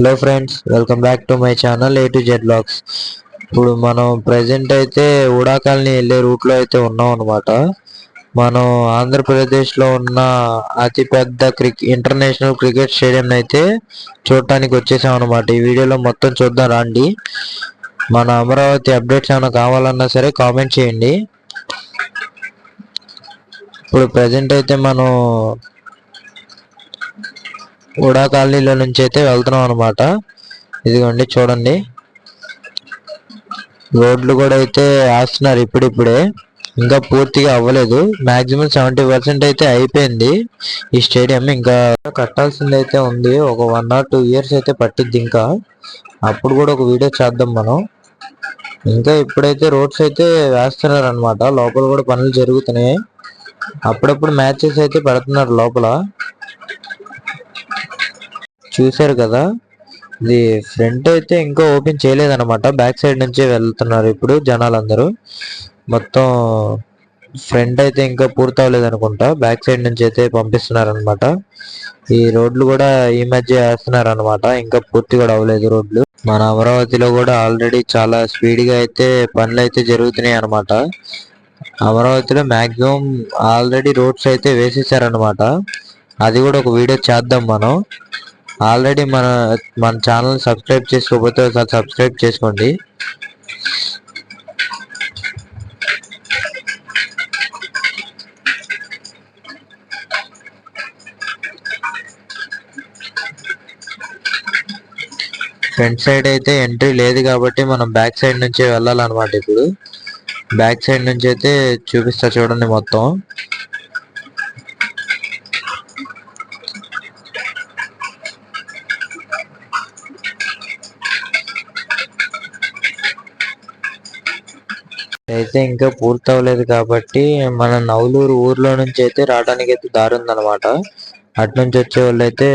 Hello friends welcome back to my channel A to Z blogs ఇప్పుడు మనం present అయితే ఉడాకాలని వెళ్ళే రూట్లో అయితే ఉన్నాం అనమాట మనం ఆంధ్రప్రదేశ్లో ఉన్న అతిపెద్ద క్రిక్ ఇంటర్నేషనల్ క్రికెట్ స్టేడియం అయితే చూడటానికి వచ్చేసాం అనమాట ఈ వీడియోలో మొత్తం చూద్దాం రండి. మన అమరావతి అప్డేట్స్ ఏమైనా కావాలన్నా సరే కామెంట్ చేయండి. ఇప్పుడు ప్రజెంట్ అయితే మనం ఉడా కాలనీలో నుంచి అయితే వెళ్తున్నాం అనమాట ఇదిగోండి చూడండి. రోడ్లు కూడా అయితే వేస్తున్నారు ఇప్పుడిప్పుడే. ఇంకా పూర్తిగా అవ్వలేదు. మాక్సిమం సెవెంటీ పర్సెంట్ అయితే అయిపోయింది. ఈ స్టేడియం ఇంకా కట్టాల్సింది అయితే ఉంది. ఒక వన్ ఆర్ టూ ఇయర్స్ అయితే పట్టిద్ది ఇంకా. అప్పుడు కూడా ఒక వీడియో చేద్దాం మనం. ఇంకా ఇప్పుడైతే రోడ్స్ అయితే వేస్తున్నారు అనమాట లోపల కూడా పనులు జరుగుతున్నాయి. అప్పుడప్పుడు మ్యాచెస్ అయితే పెడుతున్నారు లోపల. చూశారు కదా? ఇది ఫ్రంట్ అయితే ఇంకా ఓపెన్ చేయలేదన్నమాట. బ్యాక్ సైడ్ నుంచే వెళ్తున్నారు ఇప్పుడు జనాలందరూ. మొత్తం ఫ్రంట్ అయితే ఇంకా పూర్తి అవ్వలేదు అనుకుంటా బ్యాక్ సైడ్ నుంచి అయితే పంపిస్తున్నారు అనమాట ఈ రోడ్లు కూడా ఈ మధ్య వేస్తున్నారు అనమాట ఇంకా పూర్తి కూడా అవ్వలేదు రోడ్లు. మన అమరావతిలో కూడా ఆల్రెడీ చాలా స్పీడ్గా అయితే పనులు అయితే జరుగుతున్నాయి అనమాట అమరావతిలో మాక్సిమం ఆల్రెడీ రోడ్స్ అయితే వేసేసారనమాట అది కూడా ఒక వీడియో చేద్దాం మనం. ఆల్రెడీ మన మన ఛానల్ సబ్స్క్రైబ్ చేసుకోకపోతే ఒకసారి సబ్స్క్రైబ్ చేసుకోండి. ఫ్రంట్ సైడ్ అయితే ఎంట్రీ లేదు కాబట్టి మనం బ్యాక్ సైడ్ నుంచే వెళ్ళాలన్నమాట ఇప్పుడు. బ్యాక్ సైడ్ నుంచి అయితే చూపిస్తా చూడండి మొత్తం. అయితే ఇంకా పూర్తి అవ్వలేదు కాబట్టి మన నవలూరు ఊర్లో నుంచి అయితే రావడానికి అయితే దారి ఉందన్నమాట. అటు నుంచి వచ్చే వాళ్ళు అయితే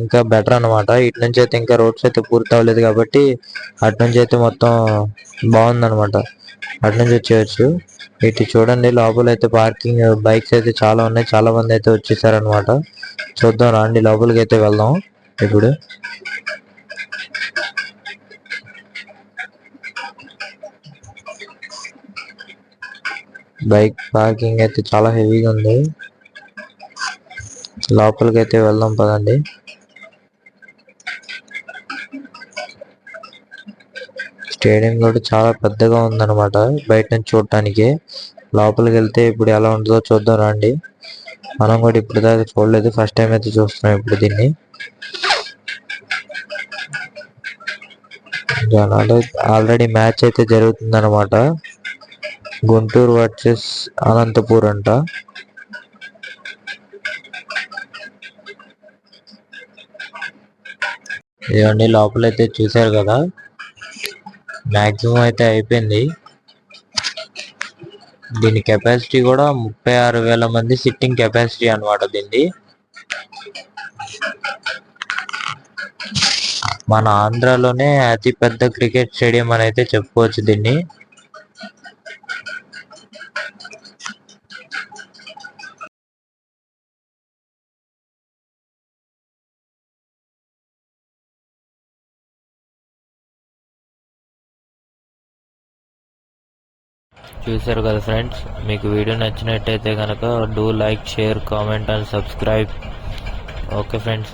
ఇంకా బెటర్ అన్నమాట. ఇటు నుంచి అయితే ఇంకా రోడ్స్ అయితే పూర్తి అవ్వలేదు కాబట్టి అటు నుంచి అయితే మొత్తం బాగుందన్నమాట. అటు నుంచి వచ్చేయచ్చు. ఇటు చూడండి లోపల అయితే పార్కింగ్ బైక్స్ అయితే చాలా ఉన్నాయి. చాలా మంది అయితే వచ్చేసారనమాట చూద్దాం రండి లోపలికి అయితే వెళ్దాం. ఇప్పుడు బైక్ పార్కింగ్ అయితే చాలా హెవీగా ఉంది. లోపలికి అయితే వెళ్దాం పదండి. స్టేడియం కూడా చాలా పెద్దగా ఉందన్నమాట. బయట నుంచి చూడటానికి. లోపలికి వెళ్తే ఇప్పుడు ఎలా ఉంటుందో చూద్దాం రండి. మనం కూడా ఇప్పుడు దాకా చూడలేదు. ఫస్ట్ టైం అయితే చూస్తున్నాం ఇప్పుడు దీన్ని. జనాలు ఆల్రెడీ మ్యాచ్ అయితే జరుగుతుంది గుంటూరు వర్సెస్ అనంతపూర్ అంట. ఇవన్నీ లోపల అయితే చూసారు కదా? మాక్సిమం అయితే అయిపోయింది. దీని కెపాసిటీ కూడా ముప్పై ఆరు వేల మంది సిట్టింగ్ కెపాసిటీ అనమాట దీన్ని మన ఆంధ్రాలోనే అతి పెద్ద క్రికెట్ స్టేడియం అని అయితే చెప్పుకోవచ్చు దీన్ని. చూశారు కదా ఫ్రెండ్స్? మీకు వీడియో నచ్చినట్టయితే కనుక do like share comment and subscribe. Okay friends.